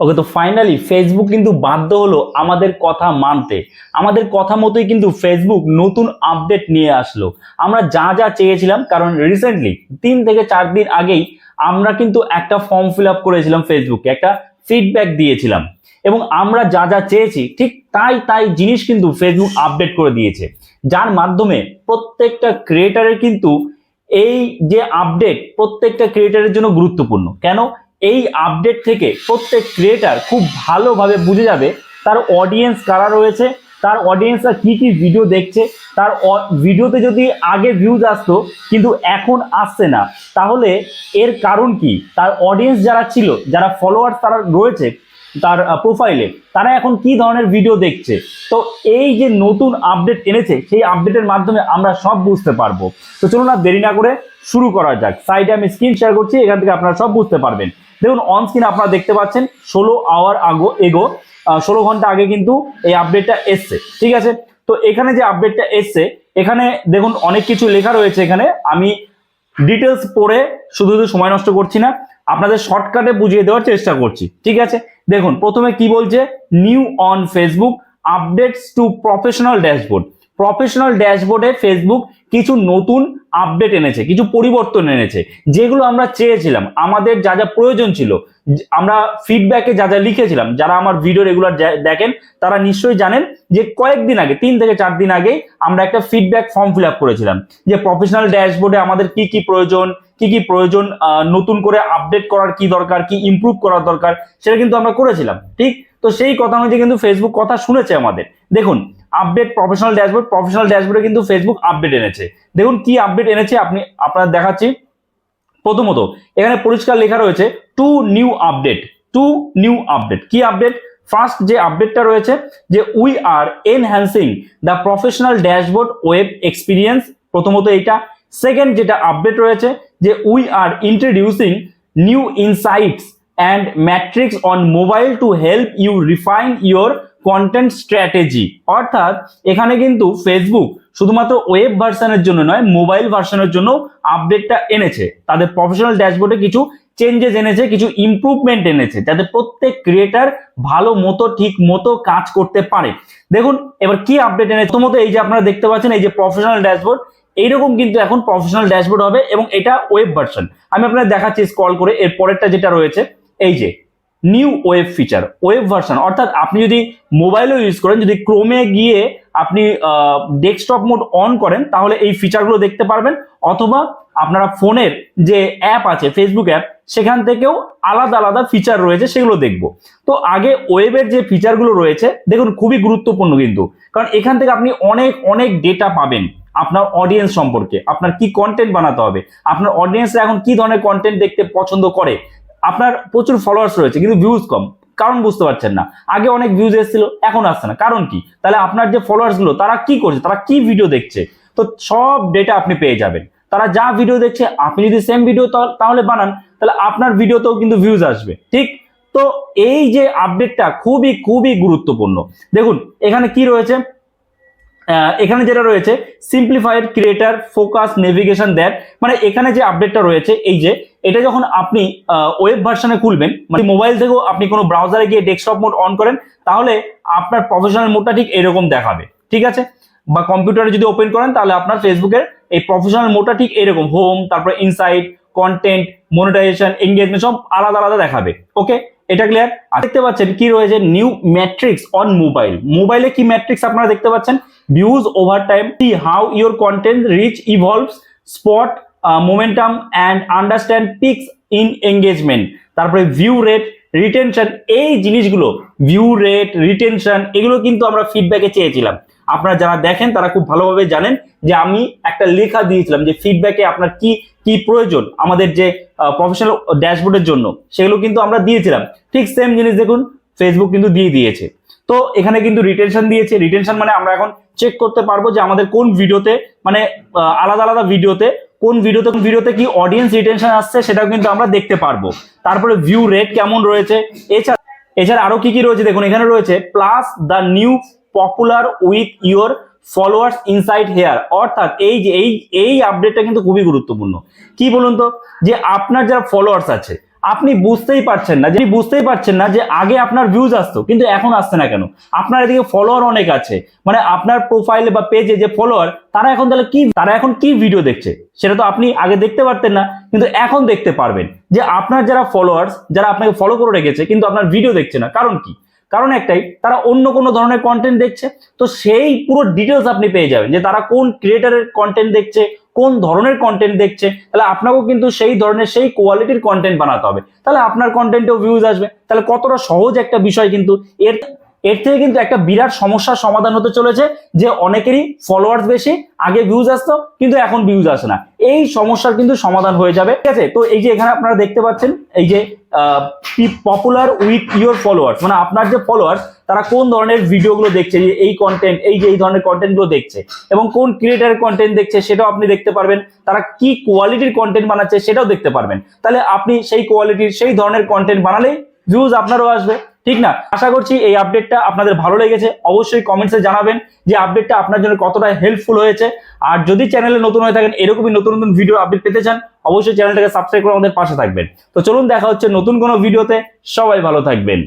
ওকে, তো finally Facebook কিন্তু বাধ্য হলো আমাদের কথা মানতে। আমাদের কথা মতোই কিন্তু ফেসবুক নতুন আপডেট নিয়ে আসলো। আমরা যা যা চেয়েছিলাম, কারণ রিসেন্টলি তিন থেকে চার দিন আগেই আমরা কিন্তু একটা ফর্ম ফিল আপ করেছিলাম ফেসবুকে একটা ফিডব্যাক দিয়েছিলাম। এবং আমরা যা যা চেয়েছি, ঠিক তাই তাই জিনিস কিন্তু ফেসবুক আপডেট করে দিয়েছে। যার মাধ্যমে প্রত্যেকটা ক্রিয়েটারের কিন্তু এই যে আপডেট প্রত্যেকটা ক্রিয়েটারের জন্য গুরুত্বপূর্ণ। কেন? এই আপডেট থেকে প্রত্যেক ক্রিয়েটার খুব ভালোভাবে বুঝে যাবে তার অডিয়েন্স কারা রয়েছে, তার অডিয়েন্সরা কি কি ভিডিও দেখছে, তার ভিডিওতে যদি আগে ভিউজ আসতো, কিন্তু এখন আসছে না। তাহলে এর কারণ কি? তার অডিয়েন্স যারা ছিল, যারা ফলোয়ার্স তারা রয়েছে তার প্রোফাইলে তারা এখন কি ধরনের ভিডিও দেখছে? তো এই যে নতুন আপডেট এনেছে, সেই আপডেটের মাধ্যমে আমরা সব বুঝতে পারব। তো চলুন না দেরি না করে শুরু করা যাক। সাইডে আমি স্ক্রিন শেয়ার করছি, এখান থেকে আপনারা সব বুঝতে পারবেন। দেখুন অন স্ক্রিন আপনারা দেখতে পাচ্ছেন, ষোলো আওয়ার আগো, এগো ষোলো ঘণ্টা আগে কিন্তু এই আপডেটটা এসছে, ঠিক আছে? তো এখানে যে আপডেটটা এসছে, এখানে দেখুন, অনেক কিছু লেখা রয়েছে এখানে। আমি ডিটেলস পড়ে শুধু শুধু সময় নষ্ট করছি না, আপনাদের শর্টকাটে বুঝিয়ে দেওয়ার চেষ্টা করছি, ঠিক আছে? দেখুন, প্রথমে কি বলছে? New on Facebook updates to professional dashboard professional ড্যাশবোর্ডে ফেসবুক কিছু নতুন আপডেট এনেছে, কিছু পরিবর্তন এনেছে, যেগুলো আমরা চেয়েছিলাম, আমাদের যা যা প্রয়োজন ছিল আমরা ফিডব্যাকে যা যা লিখেছিলাম, যারা আমার ভিডিও রেগুলার দেখেন, তারা নিশ্চয়ই জানেন যে কয়েকদিন আগে, তিন থেকে চার দিন আগে আমরা একটা ফিডব্যাক ফর্ম ফিল আপ করেছিলাম, যে প্রফেশনাল ড্যাশবোর্ডে আমাদের কি কি প্রয়োজন, কি কি প্রয়োজন নতুন করে আপডেট করার কি দরকার, কি ইম্প্রুভ করার দরকার, সেটা কিন্তু আমরা করেছিলাম, ঠিক? তো সেই কথা অনুযায়ী কিন্তু ফেসবুক কথা শুনেছে আমাদের। দেখুন আপডেট প্রফেশনাল ড্যাশবোর্ড প্রফেশনাল ড্যাশবোর্ডে কিন্তু ফেসবুক আপডেট এনেছে। দেখুন কি আপডেট এনেছে, আপনি, আপনার দেখাচ্ছি। প্রথমত, এখানে পরিষ্কার লেখা রয়েছে two new update two new update কি আপডেট ফার্স্ট যে আপডেটটা রয়েছে, যে we are enhancing the professional dashboard web experience প্রথমত এইটা। সেকেন্ড যেটা আপডেট রয়েছে, যে we are introducing new insights and metrics on mobile to help you refine your content strategy অর্থাৎ এখানে কিন্তু ফেসবুক শুধুমাত্র ওয়েব ভার্সনের জন্য নয় মোবাইল ভার্সনের জন্য আপডেটটা এনেছে। তাদের প্রফেশনাল ড্যাশবোর্ডে কিছু চেঞ্জেস এনেছে, কিছু ইমপ্রুভমেন্ট এনেছে, যাতে প্রত্যেক ক্রিয়েটার ভালো মতো, ঠিক মতো কাজ করতে পারে। দেখুন, এবার কি আপডেট এনেছে? প্রথমত এই যে আপনারা দেখতে পাচ্ছেন, এই যে প্রফেশনাল ড্যাশবোর্ড এইরকম কিন্তু এখন প্রফেশনাল ড্যাশবোর্ড হবে এবং এটা ওয়েব ভার্সন আমি আপনাদের দেখাচ্ছি স্ক্রল করে, এর পরেরটা যেটা রয়েছে, এই যে new web feature web version অর্থাৎ আপনি যদি মোবাইলও ইউজ করেন, যদি ক্রোমে গিয়ে আপনি ডেস্কটপ মোড অন করেন, তাহলে এই ফিচারগুলো দেখতে পারবেন। অথবা আপনারা ফোনের যে অ্যাপ আছে ফেসবুক অ্যাপ সেখান থেকেও আলাদা আলাদা ফিচার রয়েছে, সেগুলো দেখব। তো আগে ওয়েবের যে ফিচারগুলো রয়েছে, দেখুন খুবই গুরুত্বপূর্ণ কিন্তু। কারণ এখান থেকে আপনি অনেক অনেক ডেটা পাবেন আপনার অডিয়েন্স সম্পর্কে। আপনার কি কন্টেন্ট বানাতে হবে? আপনার অডিয়েন্সরা এখন কি ধরনের কন্টেন্ট দেখতে পছন্দ করে? আপনার প্রচুর ফলোয়ার্স রয়েছে, কিন্তু ভিউজ কম। কারণ বুঝতে পারছেন না। আগে অনেক ভিউজ এসেছিল, এখন আসছে না। কারণ কি? তাহলে আপনার যে ফলোয়ার্সগুলো, তারা কি করছে? তারা কি ভিডিও দেখছে? তো সব ডেটা আপনি পেয়ে যাবেন। তারা যা ভিডিও দেখছে, আপনি যদি সেম ভিডিও তাহলে বানান, তাহলে আপনার ভিডিওতেও কিন্তু ভিউজ আসবে। ঠিক? তো এই যে আপডেটটা খুবই খুবই গুরুত্বপূর্ণ। দেখুন, এখানে কি রয়েছে? এখানে যেটা রয়েছে simplified creator focus navigation that মানে এখানে যে আপডেটটা রয়েছে, এই যে এটা যখন আপনি ওয়েব ভার্সনে খুলবেন মানে মোবাইল থেকেও আপনি কোনো ব্রাউজারে গিয়ে ডেস্কটপ মোড অন করেন, তাহলে আপনার প্রফেশনাল মোডটা ঠিক এরকম দেখাবে, ঠিক আছে? বা কম্পিউটারে যদি ওপেন করেন, তাহলে আপনার ফেসবুকের এই প্রফেশনাল মোডটা ঠিক এরকম হোম তারপরে ইনসাইট কন্টেন্ট মনিটাইজেশন এঙ্গেজমেন্ট সব আলাদা আলাদা দেখাবে ওকে এটা ক্লিয়ার আর দেখতে পাচ্ছেন কি রয়েছে? নিউ ম্যাট্রিক্স অন মোবাইল মোবাইলে কি ম্যাট্রিক্স আপনারা দেখতে পাচ্ছেন? Views over time how your content reach evolves spot momentum and understand peaks in engagement তারপরে ভিউ রেট রিটেনশন এই জিনিসগুলো ভিউ রেট রিটেনশন এগুলো কিন্তু আমরা ফিডব্যাকে চেয়েছিলাম। আপনারা যারা দেখেন, তারা খুব ভালোভাবে জানেন যে আমি একটা লেখা দিয়েছিলাম যে ফিডব্যাকে আপনার কি কি প্রয়োজন আমাদের যে প্রফেশনাল ড্যাশবোর্ডের জন্য, সেগুলো কিন্তু আমরা দিয়েছিলাম। ঠিক সেম জিনিস দেখুন ফেসবুক কিন্তু দিয়ে দিয়েছে। তো এখানে কিন্তু রিটেনশন দিয়েছে। রিটেনশন মানে আমরা এখন চেক করতে পারব যে আমাদের কোন ভিডিওতে মানে আলাদা আলাদা ভিডিওতে কোন ভিডিওতে কোন ভিডিওতে কি অডিয়েন্স রিটেনশন আসছে সেটাও কিন্তু আমরা দেখতে পারব। তারপরে ভিউ রেট কেমন রয়েছে? এছাড়া এছাড়া আরও কি কি রয়েছে? দেখুন, এখানে রয়েছে plus the new popular with your followers inside here অর্থাৎ এই যে, এই এই আপডেটটা কিন্তু খুবই গুরুত্বপূর্ণ। কি বলুন তো? যে আপনার যারা ফলোয়ার্স আছে আপনি বুঝতেই পারছেন না, যে বুঝতেই পারছেন না যে আগে আপনার ভিউজ আসতো, কিন্তু এখন আসছে না কেন? আপনার এদিকে ফলোয়ার অনেক আছে মানে আপনার প্রোফাইলে বা পেজে যে ফলোয়ার তারা এখন তাহলে কি, তারা এখন কি ভিডিও দেখছে? সেটা তো আপনি আগে দেখতে পারতেন না, কিন্তু এখন দেখতে পারবেন যে আপনার যারা ফলোয়ার্স যারা আপনাকে ফলো করে রেখেছে, কিন্তু আপনার ভিডিও দেখছে না। কারণ কি? কারণ একটাই, তারা অন্য কোনো ধরনের কন্টেন্ট দেখছে, তো সেই পুরো ডিটেলস আপনি পেয়ে যাবেন যে তারা কোন ক্রিয়েটারের কন্টেন্ট দেখছে কোন ধরনের কন্টেন্ট দেখছে, তাহলে আপনাকেও কিন্তু সেই ধরনের সেই কোয়ালিটির কন্টেন্ট বানাতে হবে। তাহলে আপনার কন্টেন্টেও ভিউজ আসবে, তাহলে কতটা সহজ একটা বিষয় কিন্তু এর এর থেকে কিন্তু একটা বিরাট সমস্যার সমাধান হতে চলেছে, যে অনেকেরই ফলোয়ার্স বেশি, আগে ভিউজ আসতো, কিন্তু এখন ভিউজ আসে না। এই সমস্যার কিন্তু সমাধান হয়ে যাবে। ঠিক আছে? তো এই যে এখানে আপনারা দেখতে পাচ্ছেন, এই যে পপুলার উইথ ইউর ফলোয়ার্স মানে আপনার যে ফলোয়ার্স তারা কোন ধরনের ভিডিওগুলো দেখছে, যে এই কন্টেন্ট এই যে এই ধরনের কন্টেন্টগুলো দেখছে, এবং কোন ক্রিয়েটারের কন্টেন্ট দেখছে, সেটাও আপনি দেখতে পারবেন। তারা কি কোয়ালিটির কন্টেন্ট বানাচ্ছে, সেটাও দেখতে পারবেন। তাহলে আপনি সেই কোয়ালিটির সেই ধরনের কন্টেন্ট বানালেই ভিউজ আপনারও আসবে। ঠিক না? আশা করছি এই আপডেটটা আপনাদের ভালো লেগেছে। অবশ্যই কমেন্টসে জানাবেন যে আপডেটটা আপনার জন্য কতটা হেল্পফুল হয়েছে। আর যদি চ্যানেলে নতুন হয়ে থাকেন, এরকমই নতুন নতুন ভিডিও আপডেট পেতে চান, অবশ্যই চ্যানেলটাকে সাবস্ক্রাইব করে আমাদের পাশে থাকবেন। তো চলুন, দেখা হচ্ছে নতুন কোনো ভিডিওতে সবাই ভালো থাকবেন।